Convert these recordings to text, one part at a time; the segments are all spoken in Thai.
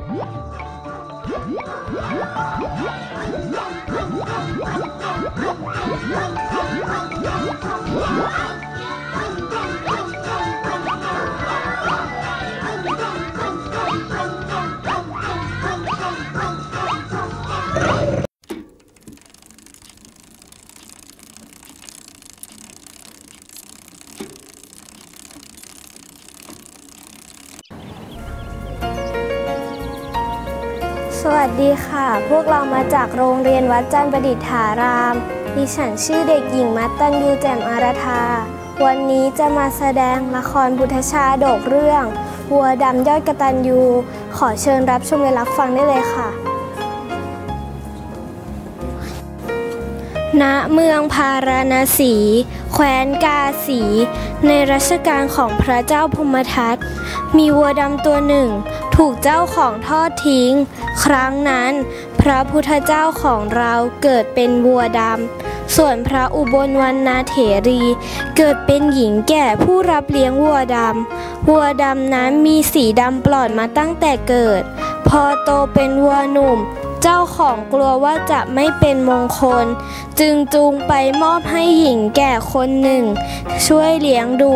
วัสดีค่ะ พวกเรามาจากโรงเรียนวัดจันทร์ประดิษฐาราม ดิฉันชื่อเด็กหญิงมัตตัญยูแจ่มอารทาวันนี้จะมาแสดงละครบุทชาดกเรื่องวัวดำยอดกระตันยู ขอเชิญรับชมและรับฟังได้เลยค่ะ ณเมืองพาราณสี แคว้นกาสี ในรัชกาลของพระเจ้าพมทัตมีวัวดำตัวหนึ่ง ถูกเจ้าของทอดทิ้ง ครั้งนั้น พระพุทธเจ้าของเราเกิดเป็นวัวดำ ส่วนพระอุบลวรรณเถรี เกิดเป็นหญิงแก่ผู้รับเลี้ยงวัวดำ วัวดำนั้นมีสีดำปลอดมาตั้งแต่เกิด พอโตเป็นวัวหนุ่ม เจ้าของกลัวว่าจะไม่เป็นมงคล จึงจูงไปมอบให้หญิงแก่คนหนึ่ง ช่วยเลี้ยงดู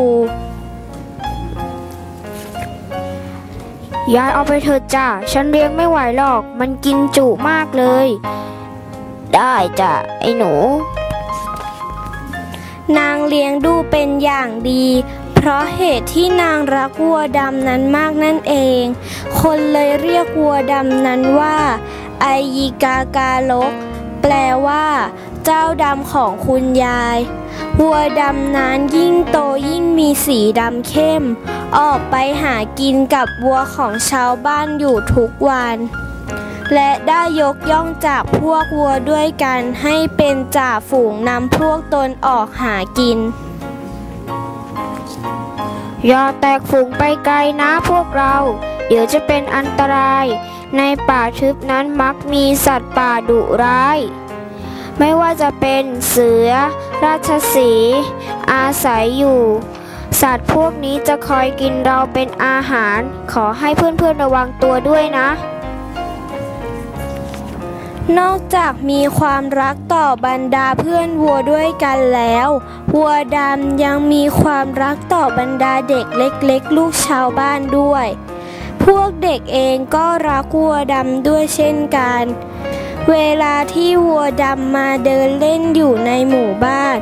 ยายเอาไปเถอะจ้ะฉันเลี้ยงไม่ไหวหรอก มันกินจุมากเลย ได้จ้ะไอ้หนู นางเลี้ยงดูเป็นอย่างดีเพราะเหตุที่นางรักวัวดำนั้นมากนั่นเอง คนเลยเรียกวัวดำนั้นว่า ไอยิกากาลก แปลว่า เจ้าดำของคุณยาย วัวดำนั้นยิ่งโตยิ่งมีสีดำเข้ม ออกไปหากินกับวัวของชาวบ้านอยู่ทุกวัน และได้ยกย่องจากพวกวัวด้วยกันให้เป็นจ่าฝูงนำพวกตนออกหากิน อย่าแตกฝูงไปไกลนะพวกเรา เดี๋ยวจะเป็นอันตราย ในป่าทึบนั้นมักมีสัตว์ป่าดุร้าย ไม่ว่าจะเป็นเสือ ราชสีห์อาศัยอยู่ สัตว์พวกนี้จะคอยกินเราเป็นอาหาร ขอให้เพื่อนๆระวังตัวด้วยนะ นอกจากมีความรักต่อบรรดาเพื่อนวัวด้วยกันแล้ว วัวดำยังมีความรักต่อบรรดาเด็กเล็ก ๆ ลูกชาวบ้านด้วย พวกเด็กเองก็รักวัวดำด้วยเช่นกัน เวลาที่วัวดำมาเดินเล่นอยู่ในหมู่บ้าน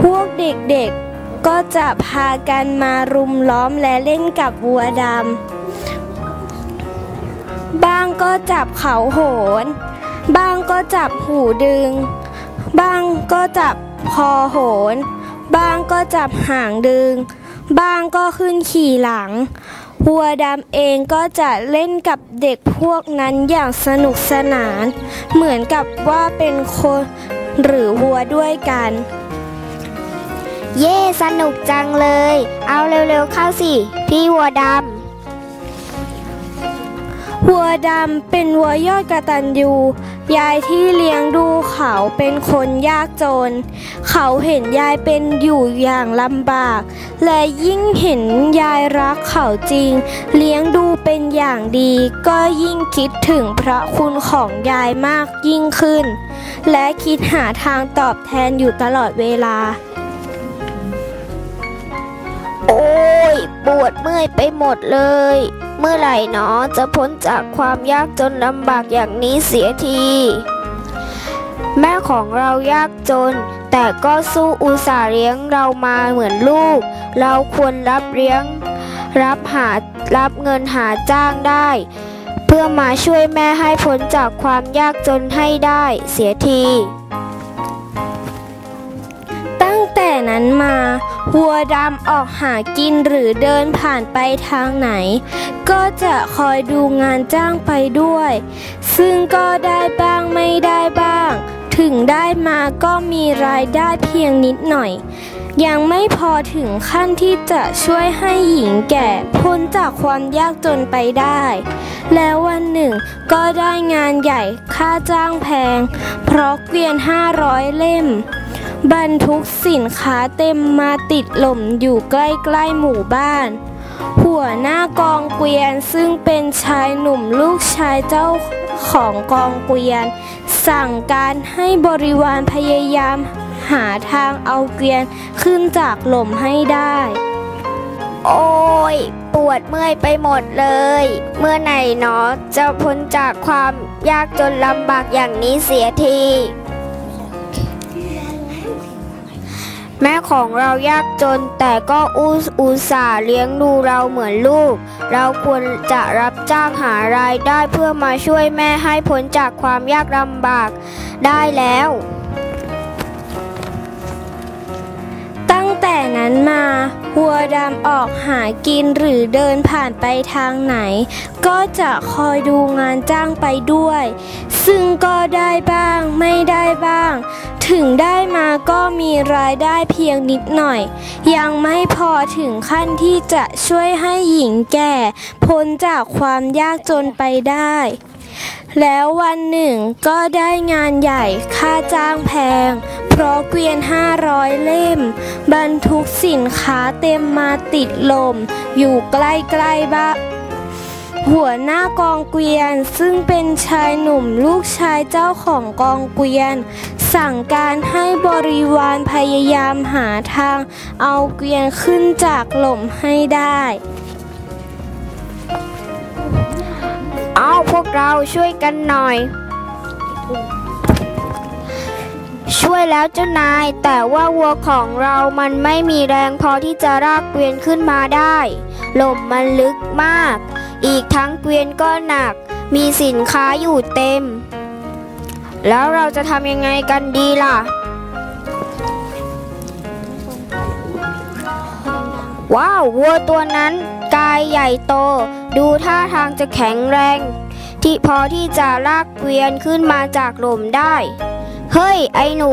พวกเด็กๆก็จะพากันมารุมล้อมและเล่นกับวัวดำบ้างก็จับเขาโหน บ้างก็จับหูดึง บ้างก็จับคอโหน บ้างก็จับหางดึง บ้างก็ขึ้นขี่หลัง วัวดำเองก็จะเล่นกับเด็กพวกนั้นอย่างสนุกสนาน เหมือนกับว่าเป็นคนหรือวัวด้วยกัน เย่สนุกจังเลย เอาเร็วๆเข้าสิ พี่วัวดวัวดำเป็นวัวยอดกระตันยู ยายที่เลี้ยงดูเขาเป็นคนยากจน เขาเห็นยายเป็นอยู่อย่างลำบาก และยิ่งเห็นยายรักเขาจริง เลี้ยงดูเป็นอย่างดี ก็ยิ่งคิดถึงพระคุณของยายมากยิ่งขึ้น และคิดหาทางตอบแทนอยู่ตลอดเวลา โอ้ย ปวดเมื่อยไปหมดเลย มื่อไหร่หนอจะพ้นจากความยากจนลำบากอย่างนี้เสียที แม่ของเรายากจน แต่ก็สู้อุตส่าห์เลี้ยงเรามาเหมือนลูก เราควรรับเลี้ยง รับหารับเงินหาจ้างได้ เพื่อมาช่วยแม่ให้พ้นจากความยากจนให้ได้เสียที แต่นั้นมาวัวดำออกหากินหรือเดินผ่านไปทางไหน ก็จะคอยดูงานจ้างไปด้วย ซึ่งก็ได้บ้างไม่ได้บ้าง ถึงได้มาก็มีรายได้เพียงนิดหน่อย ยังไม่พอถึงขั้นที่จะช่วยให้หญิงแก่พ้นจากความยากจนไปได้ แล้ววันหนึ่งก็ได้งานใหญ่ค่าจ้างแพง เพราะเกวียน500เล่ม บรรทุกสินค้าเต็มมาติดหล่มอยู่ใกล้ๆหมู่บ้าน หัวหน้ากองเกวียนซึ่งเป็นชายหนุ่มลูกชายเจ้าของกองเกวียน สั่งการให้บริวารพยายามหาทางเอาเกวียนขึ้นจากหล่มให้ได้ โอ้ย ปวดเมื่อยไปหมดเลย เมื่อไหร่หนอจะพ้นจากความยากจนลำบากอย่างนี้เสียที แม่ของเรายากจนแต่ก็อุอุตส่าห์เลี้ยงดูเราเหมือนลูก เราควรจะรับจ้างหารายได้เพื่อมาช่วยแม่ให้พ้นจากความยากลำบากได้แล้ว ตั้งแต่นั้นมาวัวดำออกหากินหรือเดินผ่านไปทางไหน ก็จะคอยดูงานจ้างไปด้วย ซึ่งก็ได้บ้างไม่ได้บ้าง ถึงได้มาก็มีรายได้เพียงนิดหน่อย ยังไม่พอถึงขั้นที่จะช่วยให้หญิงแก่ พ้นจากความยากจนไปได้ แล้ววันหนึ่งก็ได้งานใหญ่ค่าจ้างแพง เพราะเกวียน500เล่ม บรรทุกสินค้าเต็มมาติดลม อยู่ใกล้ๆบ้าน หัวหน้ากองเกวียนซึ่งเป็นชายหนุ่มลูกชายเจ้าของกองเกวียน สั่งการให้บริวารพยายามหาทาง เอาเกวียนขึ้นจากหล่มให้ได้ เอาพวกเราช่วยกันหน่อย ช่วยแล้วเจ้านาย แต่ว่าวัวของเรามันไม่มีแรงพอที่จะรากเกวียนขึ้นมาได้หล่มมันลึกมาก อีกทั้งเกวียนก็หนัก มีสินค้าอยู่เต็ม แล้วเราจะทำยังไงกันดีล่ะ ว้าววัวตัวนั้น กายใหญ่โต ดูท่าทางจะแข็งแรง ที่พอที่จะลากเกวียนขึ้นมาจากหล่มได้ เฮ้ย ไอ้หนู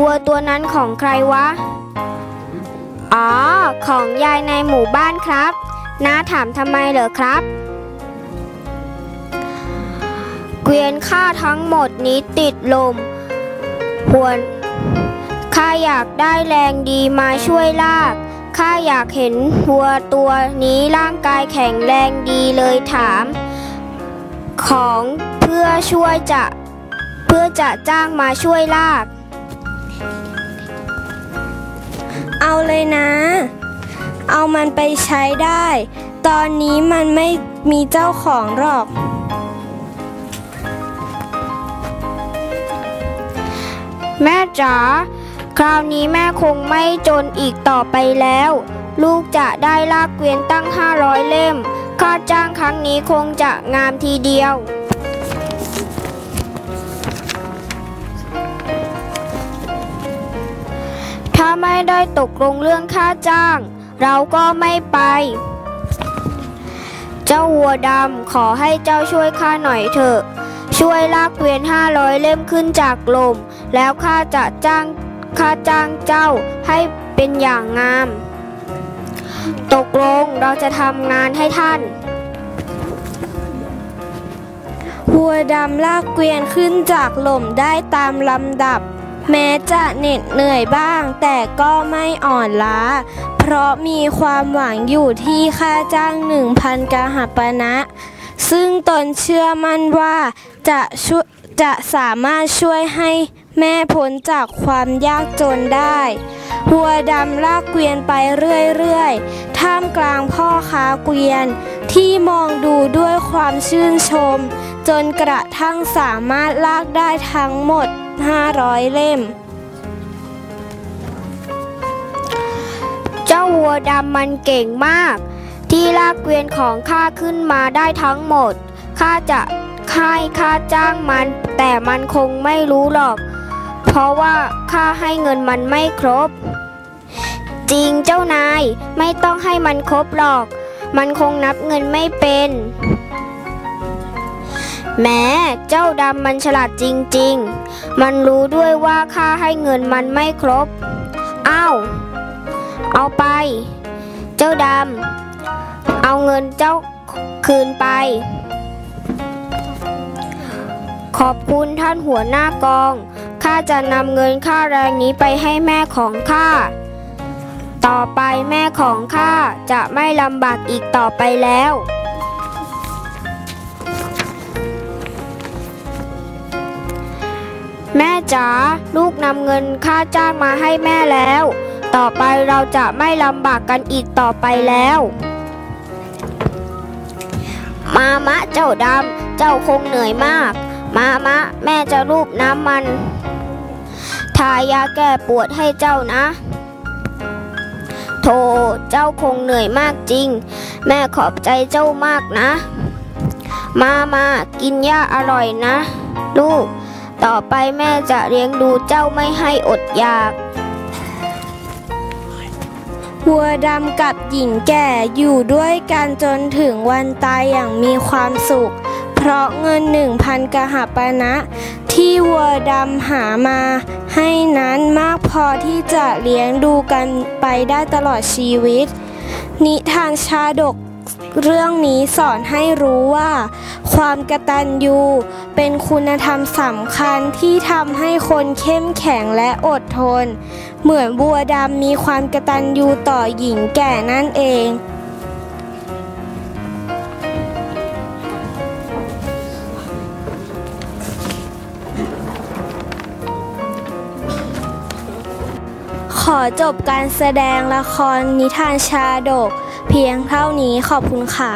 วัวตัวนั้นของใครวะ อ๋อ ของยายในหมู่บ้านครับ น้าถามทำไมเหรอครับ เกวียนข้าทั้งหมดนี้ติดลมหวนข้าอยากได้แรงดีมาช่วยลากข้าอยากเห็นวัวตัวนี้ร่างกายแข็งแรงดีเลยถาม ของเพื่อช่วยจะเพื่อจะจ้างมาช่วยลาก เอาเลยนะเอา มันไปใช้ได้ ตอนนี้มันไม่มีเจ้าของหรอก แม่จ๋าคราวนี้แม่คงไม่จนอีกต่อไปแล้ว ลูกจะได้ลากเกวียนตั้ง 500 เล่ม ค่าจ้างครั้งนี้คงจะงามทีเดียวถ้าไม่ได้ตกลงเรื่องค่าจ้าง เราก็ไม่ไป เจ้าวัวดำขอให้เจ้าช่วยข้าหน่อยเถอะ ช่วยลากเกวียน500เล่มขึ้นจากลม แล้วข้าจะจ้างข้าจ้างเจ้าให้เป็นอย่างงาม ตกลงเราจะทำงานให้ท่านวัวดำลากเกวียนขึ้นจากหล่มได้ตามลำดับ แม้จะเหน็ดเหนื่อยบ้าง แต่ก็ไม่อ่อนล้า ราะมีความหวังอยู่ที่ค่าจ้างหนึ่งพันกหปณะซึ่งตนเชื่อมั่นว่าจะช่วยจะสามารถช่วยให้แม่พ้นจากความยากจนได้ วัวดำลากเกวียนไปเรื่อยๆ ท่ามกลางพ่อค้าเกวียน ที่มองดูด้วยความชื่นชม จนกระทั่งสามารถลากได้ทั้งหมด 500 เล่ม วัวดำมันเก่งมาก ที่ลากเกวียนของข้าขึ้นมาได้ทั้งหมด ข้าจะค่ายค่าจ้างมัน แต่มันคงไม่รู้หรอก เพราะว่าข้าให้เงินมันไม่ครบ จริงเจ้านายไม่ต้องให้มันครบหรอก มันคงนับเงินไม่เป็นแหม้เจ้าดำมันฉลาดจริง ๆ มันรู้ด้วยว่าข้าให้เงินมันไม่ครบ อ้าว เอาไป เจ้าดำ เอาเงินเจ้าคืนไป ขอบคุณท่านหัวหน้ากอง ข้าจะนำเงินค่าแรงนี้ไปให้แม่ของข้า ต่อไปแม่ของข้าจะไม่ลำบากอีกต่อไปแล้วแม่จ๋าลูกนำเงินค่าจ้างมาให้แม่แล้ว ต่อไปเราจะไม่ลำบากกันอีกต่อไปแล้ว มามะเจ้าดำเจ้าคงเหนื่อยมาก มามะแม่จะรูปน้ำมัน ทายาแก้ปวดให้เจ้านะโธ่เจ้าคงเหนื่อยมากจริง แม่ขอบใจเจ้ามากนะ มามากินหญ้าอร่อยนะ ลูก ต่อไปแม่จะเลี้ยงดูเจ้าไม่ให้อดอยาก วัวดำกับหญิงแก่อยู่ด้วยกันจนถึงวันตายอย่างมีความสุข เพราะเงินหนึ่งพันกหปณะที่วัวดำหามา ให้นั้นมากพอที่จะเลี้ยงดูกันไปได้ตลอดชีวิต นิทานชาดก เรื่องนี้สอนให้รู้ว่า ความกตัญญูเป็นคุณธรรมสำคัญที่ทำให้คนเข้มแข็งและอดทน เหมือนบัวดำมีความกตัญญูต่อหญิงแก่นั่นเองขอจบการแสดงละครนิทานชาดก เพียงเท่านี้ขอบคุณค่ะ